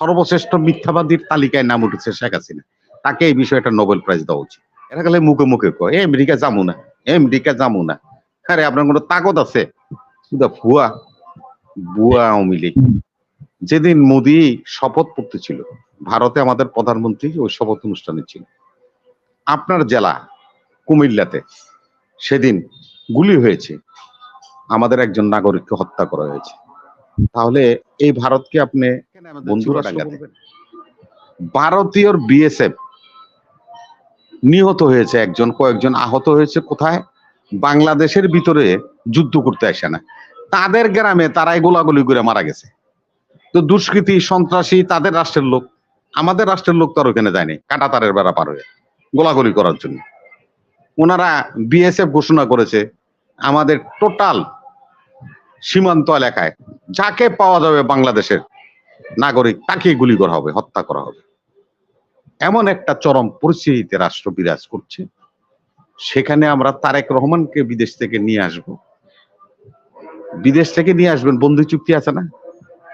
সর্বশ্রেষ্ঠ মিথ্যাবাদীর তালিকায় নাম উঠেছে শেখ হাসিনা। তাকে এই বিষয়টা নোবেল প্রাইজ দেওয়া উচিত। এরা গেলে মুখে মুখে কয় "এ, আমেরিকা যাব না আমেরিকা যাব না। আরে আপনার কোনো তাকত আছে? ভুয়া ভুয়া আওয়ামী লীগ। যেদিন মোদি শপথ পড়তে ছিল ভারতে আমাদের প্রধানমন্ত্রী ওই শপথ অনুষ্ঠানে ছিল। আপনার জেলা কুমিল্লাতে সেদিন গুলি হয়েছে। আমাদের একজন নাগরিককে হত্যা করা হয়েছে। তাহলে এই ভারতকে আপনি বন্ধুরা ভারতীয় বিএসএফ নিহত হয়েছে একজন কয়েকজন আহত হয়েছে কোথায়? বাংলাদেশের ভিতরে যুদ্ধ করতে আসে না। তাদের গ্রামে তারাই গোলাগুলি করে মারা গেছে। তো দুষ্কৃতী সন্ত্রাসী তাদের রাষ্ট্রের লোক আমাদের রাষ্ট্রের লোক তো আর ওখানে যায়নি কাটাতারের বেড়া পার হয়ে গোলাগুলি করার জন্য। ওনারা বিএসএফ ঘোষণা করেছে আমাদের টোটাল সীমান্ত এলাকায়। যাকে পাওয়া যাবে বাংলাদেশের নাগরিক তাকে গুলি করা হবে, হত্যা করা হবে। এমন একটা চরম পরিস্থিতিতে রাষ্ট্র বিরাজ করছে। সেখানে আমরা তারেক রহমানকে বিদেশ থেকে নিয়ে আসব। বিদেশ থেকে নিয়ে আসবেন, বন্ধু চুক্তি আছে না?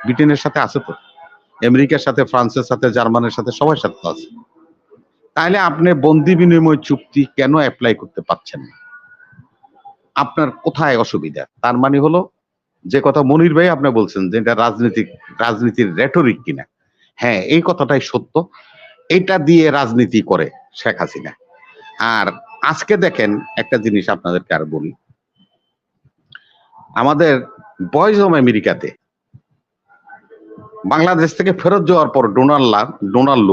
ব্রিটেনের সাথে আছে তো? আমেরিকার সাথে, ফ্রান্সের সাথে, জার্মানের সাথে সবার সাথে আছে। তাহলে আপনি বন্দি বিনিময় চুক্তি কেন অ্যাপ্লাই করতে পারছেন না? আপনার কোথায় অসুবিধা? তার মানে হলো যে কথা মনির ভাই আপনি বলছেন যে এটা রাজনৈতিক, রাজনীতির রেটরিক কিনা। হ্যাঁ এই কথাটাই সত্য। এটা দিয়ে রাজনীতি করে শেখ হাসিনা। আর আজকে দেখেন একটা জিনিস আপনাদেরকে আর বলি। আমাদের বয়েজ অফ আমেরিকাতে বাংলাদেশ থেকে ফেরত যাওয়ার পর ডোনাল্ড ডোনাল্ড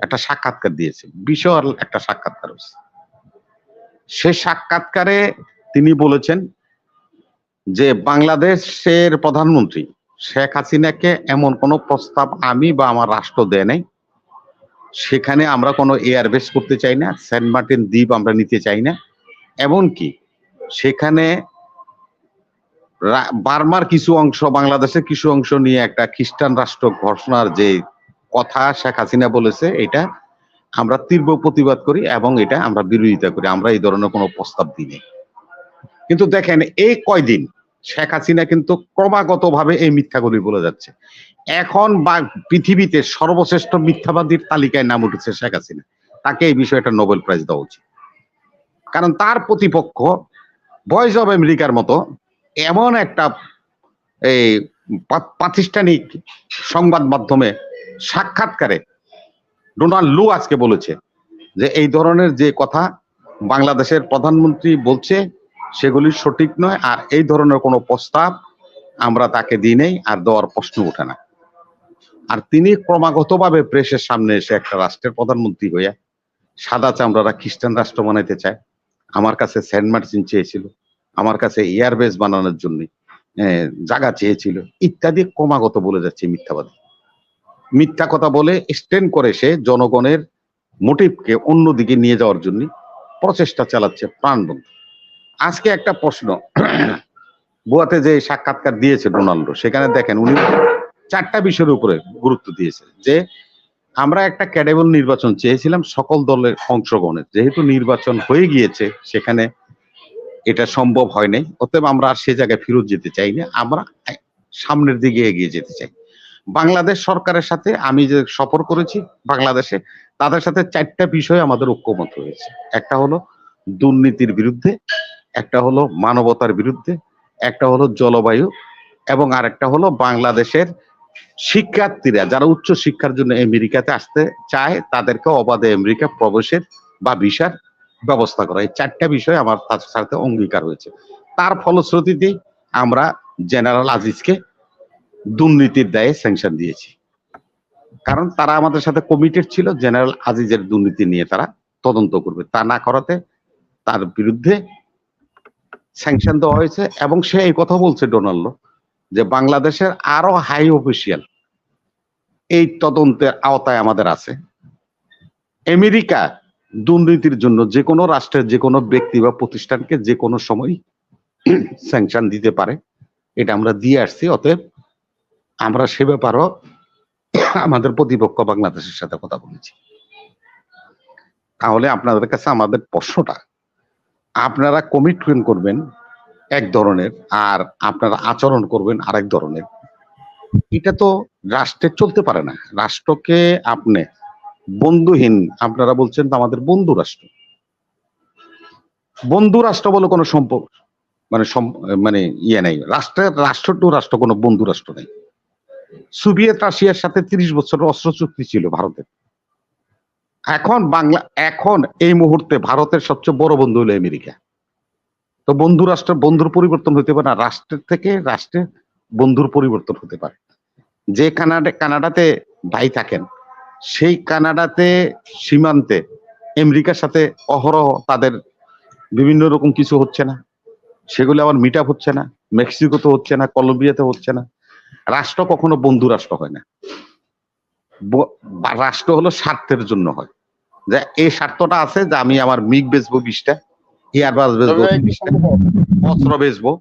একটা সাক্ষাৎকার দিয়েছে। বিশাল একটা সাক্ষাৎকার হয়েছে। সে সাক্ষাৎকারে তিনি বলেছেন যে বাংলাদেশের প্রধানমন্ত্রী শেখ হাসিনাকে এমন কোনো প্রস্তাব আমি বা আমার রাষ্ট্র দেয় নাই। সেখানে আমরা কোনো এয়ারবেস করতে চাই না, সেন্ট মার্টিন দ্বীপ আমরা নিতে চাই না। এমনকি সেখানে বার্মার কিছু অংশ, বাংলাদেশের কিছু অংশ নিয়ে একটা খ্রিস্টান রাষ্ট্র ঘোষণার যে কথা শেখ হাসিনা বলেছে, এটা আমরা তীব্র প্রতিবাদ করি এবং এটা আমরা বিরোধিতা করি। আমরা এই ধরনের কোনো প্রস্তাব দিই কিন্তু দেখেন, এই কয়দিন শেখ হাসিনা কিন্তু ক্রমাগত ভাবে এই মিথ্যাগুলি বলে যাচ্ছে। এখন বা পৃথিবীতে সর্বশ্রেষ্ঠ মিথ্যাবাদীর তালিকায় নাম উঠেছে শেখ হাসিনা। তাকে এই বিষয়টা নোবেল প্রাইজ দেওয়া উচিত। কারণ তার প্রতিপক্ষ ভয়েস অফ আমেরিকার মতো এমন একটা এই প্রাতিষ্ঠানিক সংবাদ মাধ্যমে সাক্ষাৎকারে ডোনাল্ড লু আজকে বলেছে যে এই ধরনের যে কথা বাংলাদেশের প্রধানমন্ত্রী বলছে সেগুলি সঠিক নয়, আর এই ধরনের কোনো প্রস্তাব আমরা তাকে দিই নেই আর দেওয়ার প্রশ্ন ওঠে না। আর তিনি ক্রমাগতভাবে প্রেসের সামনে এসে একটা রাষ্ট্রের প্রধানমন্ত্রী হইয়া সাদা চামড়ারা খ্রিস্টান রাষ্ট্র বানাইতে চায়। আমার কাছে সেন্ট মার্টিন চেয়েছিল, আমার কাছে এয়ারবেস বানানোর জন্য জায়গা চেয়েছিল, ইত্যাদি ক্রমাগত বলে যাচ্ছে মিথ্যাবাদী। মিথ্যা কথা বলে স্ট্যান্ড করে সে জনগণের মোটিভকে অন্যদিকে নিয়ে যাওয়ার জন্য প্রচেষ্টা চালাচ্ছে প্রাণবন্ত। আজকে একটা প্রশ্ন। বুয়াতে যে সাক্ষাৎকার দিয়েছে ডোনাল্ডো সেখানে দেখেন উনি চারটা বিষয়ের উপরে গুরুত্ব দিয়েছে, যে আমরা একটা ক্যাডেবল নির্বাচন চেয়েছিলাম সকল দলের অংশগ্রহণের যেহেতু নির্বাচন হয়ে গিয়েছে, সেখানে এটা সম্ভব হয় নাই অতএব আমরা আর সে জায়গায় ফেরত যেতে চাই না আমরা সামনের দিকে এগিয়ে যেতে চাই। বাংলাদেশ সরকারের সাথে আমি যে সফর করেছি বাংলাদেশে, তাদের সাথে চারটা বিষয় আমাদের ঐক্যমত হয়েছে। একটা হলো দুর্নীতির বিরুদ্ধে একটা হলো মানবতার বিরুদ্ধে, একটা হলো জলবায়ু, এবং আরেকটা হলো বাংলাদেশের শিক্ষার্থীরা, যারা উচ্চ শিক্ষার জন্য আমেরিকাতে আসতে চায়, তাদেরকে অবাধে আমেরিকা প্রবেশের বা ভিসার ব্যবস্থা করা। এই চারটা বিষয় আমার সাথে অঙ্গীকার হয়েছে। তার ফলশ্রুতিতেই আমরা জেনারেল আজিজকে দুর্নীতির দায়ে স্যাংশন দিয়েছি। কারণ তারা আমাদের সাথে কমিটেড ছিল জেনারেল আজিজের দুর্নীতি নিয়ে তারা তদন্ত করবে। তা না করাতে তার বিরুদ্ধে স্যাংশন দেওয়া হয়েছে এবং সে এই কথা বলছে ডোনাল্ডো যে বাংলাদেশের আরও হাই অফিসিয়াল এই তদন্তের আওতায় আমাদের আছে। আমেরিকা দুর্নীতির জন্য যে কোনো রাষ্ট্রের যে কোনো ব্যক্তি বা প্রতিষ্ঠানকে যে কোনো সময় স্যাংশন দিতে পারে, এটা আমরা দিয়ে আসছি। অতএব আমরা সে ব্যাপারও আমাদের প্রতিপক্ষ বাংলাদেশের সাথে কথা বলেছি। তাহলে আপনাদের কাছে আমাদের প্রশ্নটা আপনারা কমিটমেন্ট করবেন এক ধরনের আর আপনারা আচরণ করবেন আরেক ধরনের। এটা তো রাষ্ট্রে চলতে পারে না। রাষ্ট্রকে আপনি বন্ধুহীন, আপনারা বলছেন আমাদের বন্ধু রাষ্ট্র। বন্ধু রাষ্ট্র বলে কোনো সম্পর্ক মানে মানে ইয়ে নেই। রাষ্ট্রের রাষ্ট্র টু রাষ্ট্র কোনো বন্ধু রাষ্ট্র নেই। সোভিয়েত রাশিয়ার সাথে তিরিশ বছরের অস্ত্র চুক্তি ছিল ভারতের। এখন বাংলা, এখন এই মুহূর্তে ভারতের সবচেয়ে বড় বন্ধু হলো আমেরিকা। তো বন্ধু রাষ্ট্রের বন্ধুর পরিবর্তন হতে পারে না, রাষ্ট্রের থেকে রাষ্ট্রের বন্ধুর পরিবর্তন হতে পারে। যে কানাডা, কানাডাতে ভাই থাকেন, সেই কানাডাতে সীমান্তে আমেরিকার সাথে অহরহ তাদের বিভিন্ন রকম কিছু হচ্ছে না। সেগুলো আবার মিট হচ্ছে না, মেক্সিকোতে হচ্ছে না, কলম্বিয়াতে হচ্ছে না। রাষ্ট্র কখনো বন্ধু রাষ্ট্র হয় না। রাষ্ট্র হলো স্বার্থের জন্য হয়। যে এই স্বার্থটা আছে যে আমি আমার মিগ বেচবো বিশটা এয়ারবাস বেচবো বিশটা অস্ত্র বেচবো।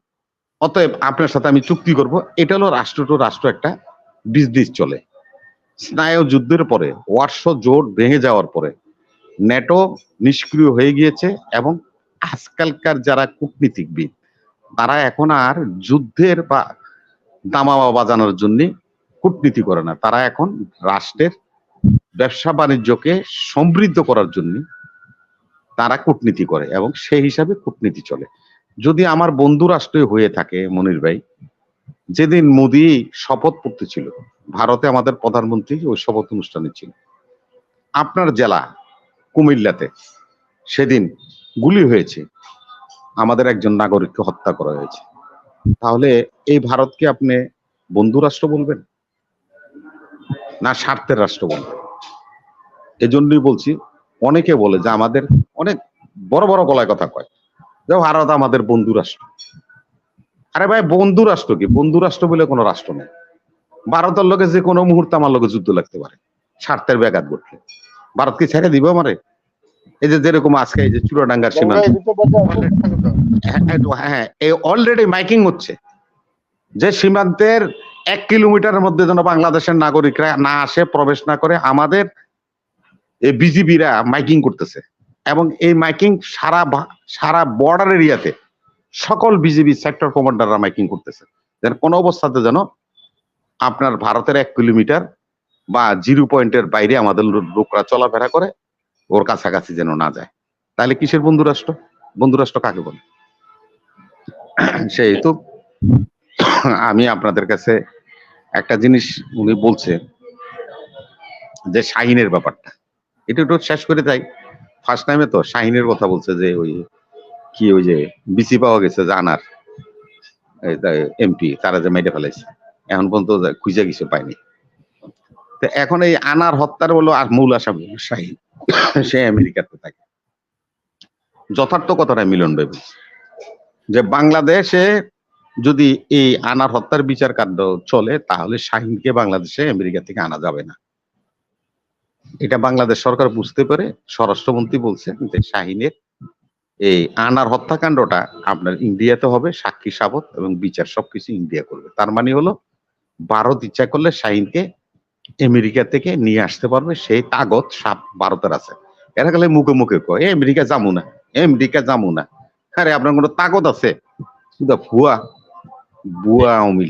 অতএব আপনার সাথে আমি চুক্তি করব। এটা হলো রাষ্ট্র টু রাষ্ট্র একটা বিজনেস চলে। স্নায়ু যুদ্ধের পরে ওয়ার্স জোট ভেঙে যাওয়ার পরে ন্যাটো নিষ্ক্রিয় হয়ে গিয়েছে এবং আজকালকার যারা কূটনীতিকবিদ তারা এখন আর যুদ্ধের বা দামামা বাজানোর জন্য কূটনীতি করে না। তারা এখন রাষ্ট্রের ব্যবসা বাণিজ্যকে সমৃদ্ধ করার জন্য তারা কূটনীতি করে এবং সেই হিসাবে কূটনীতি চলে। যদি আমার বন্ধু রাষ্ট্রই হয়ে থাকে মনির ভাই, যেদিন মোদি শপথ পড়তে ছিল ভারতে আমাদের প্রধানমন্ত্রী ওই শপথ অনুষ্ঠানে ছিল। আপনার জেলা কুমিল্লাতে সেদিন গুলি হয়েছে, আমাদের একজন নাগরিককে হত্যা করা হয়েছে। তাহলে এই ভারতকে আপনি বন্ধু রাষ্ট্র বলবেন? না স্বার্থের রাষ্ট্র বলবেন? এজন্যই বলছি অনেকে বলে যে আমাদের অনেক বড় বড় গলায় কথা কয় যে ভারত আমাদের বন্ধু রাষ্ট্র। আরে ভাই বন্ধু রাষ্ট্র কি? বন্ধু রাষ্ট্র বলে কোনো রাষ্ট্র নেই। ভারতের লোকে যে কোনো মুহূর্তে আমার লোকে যুদ্ধ লাগতে পারে স্বার্থের ব্যাঘাত ঘটলে। ভারত কি ছেড়ে দিবে আমারে? এই যে যেরকম আজকে এই যে চুরাডাঙ্গার সীমান্ত। হ্যাঁ, হ্যাঁ এই অলরেডি মাইকিং হচ্ছে যে সীমান্তের এক কিলোমিটারের মধ্যে যেন বাংলাদেশের নাগরিকরা না আসে প্রবেশ না করে আমাদের এই বিজিবিরা মাইকিং করতেছে। এবং এই মাইকিং সারা সারা বর্ডার এরিয়াতে সকল বিজিবি সেক্টর কমান্ডাররা মাইকিং করতেছে। যেন কোনো অবস্থাতে যেন আপনার ভারতের এক কিলোমিটার বা জিরো পয়েন্টের বাইরে আমাদের লোকরা চলাফেরা করে, ওর কাছাকাছি যেন না যায়। তাহলে কিসের বন্ধুরাষ্ট্র? বন্ধুরাষ্ট্র কাকে বলে? সেই তো আমি আপনাদের কাছে একটা জিনিস উনি বলছে যে শাহিনের ব্যাপারটা। এটা একটু শেষ করে তাই ফার্স্ট টাইমে তো শাহিনের কথা বলছে যে ওই কি ওই যে বিসি পাওয়া গেছে যে আনার। এমপি তারা যে মেরে ফেলেছে। এখন পর্যন্ত খুঁজে কিছু পায়নি। তো এখন এই আনার হত্যার বলো আর মূল আসামি শাহিন সে আমেরিকাতে থাকে। যথার্থ কথাটা মিলন ভাই যে বাংলাদেশে যদি এই আনার হত্যার বিচার কার্য চলে, তাহলে শাহিনকে বাংলাদেশে আমেরিকা থেকে আনা যাবে না। এটা বাংলাদেশ সরকার বুঝতে পারে স্বরাষ্ট্রমন্ত্রী বলছেন যে শাহিনের এই আনার হত্যাকাণ্ডটা আপনার ইন্ডিয়াতে হবে সাক্ষী সাবত এবং বিচার সবকিছু ইন্ডিয়া করবে। তার মানে হলো ভারত ইচ্ছা করলে শাহিনকে আমেরিকা থেকে নিয়ে আসতে পারবে সেই তাগত সাপ ভারতের আছে। এরা গেলে মুখে মুখে কয় "এ, আমেরিকা যাব না আমেরিকা যাব না। আরে আপনার কোনো তাগত আছে? ভুয়া বুয়া আওয়ামী